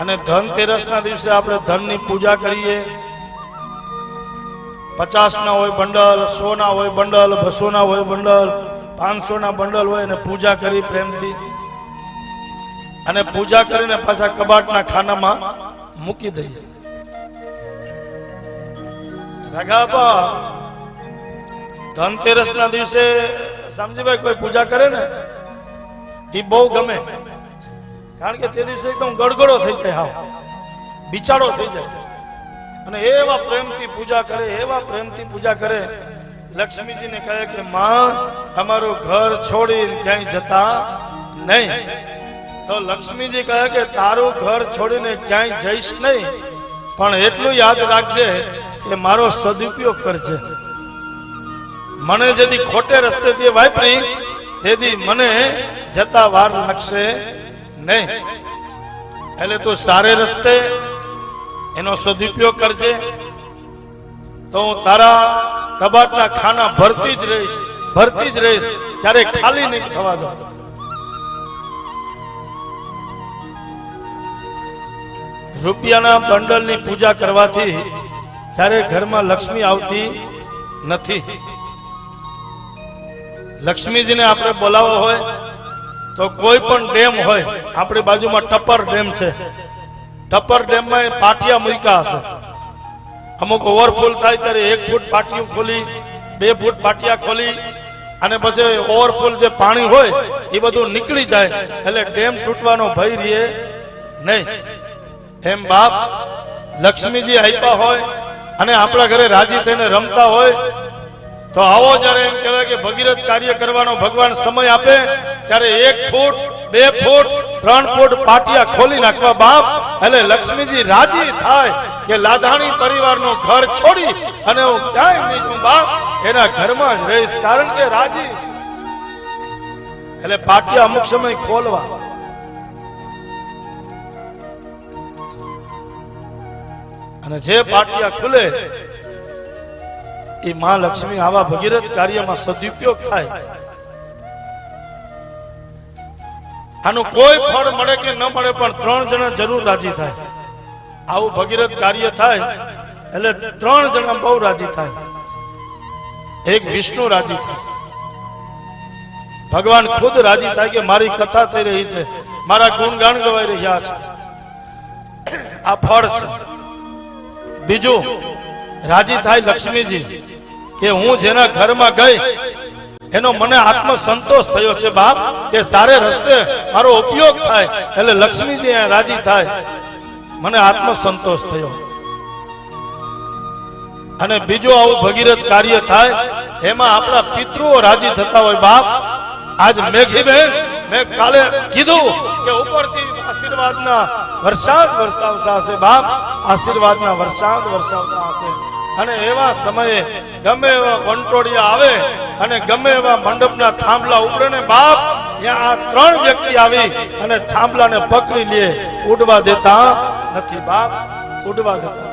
અને ધનતેરસના દિવસે આપણે ધનની પૂજા કરીએ. પચાસના હોય બંડલ, સોના હોય બંડલ, બસોના હોય બંડલ, પાંચસોના બંડલ હોય અને પૂજા કરી પ્રેમથી. અને પૂજા કરીને પાછા કબાટના ખાનામાં મૂકી દઈએ. રાઘાબા ધનતેરસના દિવસે સમજીભાઈ કોઈ પૂજા કરે ને? એ બહુ ગમે. કારણ કે તે દિવસે એકદમ ગડગડો થઈ જાય હાવ. બિચારો થઈ જાય. અને એવા પ્રેમથી પૂજા કરે, એવા પ્રેમથી પૂજા કરે. લક્ષ્મીજીને કહે કે, માં અમારું ઘર છોડીને ક્યાંય જતા નહીં. તો લક્ષ્મીજી કહે કે, તારું ઘર છોડીને ક્યાંય જઈશ નહીં. પણ એટલું યાદ રાખજે કે મારો સદુપયોગ કરજે. મને જેથી ખોટે રસ્તેથી વાપરી, તેથી મને જતા વાર લાગશે. નહીં. એટલે તું સારે રસ્તે એનો સદુપયોગ કરજે. તો હું તારા કબાટના ખાના ભરતી જ રહીશ, ભરતી જ રહીશ. ક્યારે ખાલી નહીં થવા દો રૂપિયાના બંડલની પૂજા કરવાથી ત્યારે ઘરમાં લક્ષ્મી આવતી નથી. લક્ષ્મીજીને આપણે બોલાવો હોય તો કોઈ પણ ડેમ હોય, આપણી બાજુમાં ટપર ડેમ છે. ટપ્પર ડેમમાં પાટિયા મૂક્યા હશે. અમુક ઓવરફુલ થાય ત્યારે એક ફૂટ પાટિયું ખોલી, બે ફૂટ પાટિયા ખોલી, અને પછી ઓવરફુલ જે પાણી હોય, એ બધું નીકળી જાય, એટલે ડેમ તૂટવાનો ભય રહે નહીં. એમ બાપ, લક્ષ્મીજી આપ્યા હોય, અને આપણા ઘરે રાજી થઈને રમતા હોય તો આવો જ્યારે એમ કહેવાય કે ભગીરથ કાર્ય કરવાનો ભગવાન સમય આપે, ત્યારે એક ફૂટ, બે ફૂટ, ત્રણ ફૂટ પાટિયા ખોલી નાખવા બાપ, એટલે લક્ષ્મીજી રાજી થાય કે લાધાણી પરિવારનું ઘર છોડી અને હું ક્યાંય નહીં બાપ, એના ઘરમાં જ રહીશ, કારણ કે રાજી એટલે પાટિયા અમુક સમય ખોલવા. અને જે પાટિયા ખુલે એ માં લક્ષ્મી આવા ભગીરથ કાર્યમાં સદુપયોગ થાય. આનું કોઈ ફળ મળે કે ન મળે પણ ત્રણ જણા જરૂર રાજી થાય. આવું ભગીરથ કાર્ય થાય એટલે ત્રણ જણા બહુ રાજી થાય. એક વિષ્ણુ રાજી થાય. ભગવાન ખુદ રાજી થાય કે મારી કથા થઈ રહી છે. મારા ગુણગાન ગવાઈ રહ્યા છે. આ ફળ છે. બીજું રાજી થાય લક્ષ્મીજી, કે હું જેના ઘરમાં ગઈ, એનો મને આત્મ સંતોષ થયો છે બાપ, કે સારે રસ્તે મારો ઉપયોગ થાય, એટલે લક્ષ્મીજી રાજી થાય. મને આત્મ સંતોષ થયો. અને બીજું આવું ભગીરથ કાર્ય થાય, એમાં આપણા પિતૃઓ રાજી થતા હોય બાપ. આજ મેઘીબેન મેં કાલે કીધું કે ઉપરથી આશીર્વાદના વરસાદ વરસાવતા હશે બાપ આશીર્વાદના વરસાદ વરસાવતા હશે અને એવા સમયે ગમે એવા વંટોડિયા આવે અને ગમે એવા મંડપના થાંભલા ઉપડે ને બાપ, ત્યાં આ ત્રણ વ્યક્તિ આવી અને થાંભલાને પકડી લે, ઉડવા દેતા નથી બાપ, ઉડવા દેતા.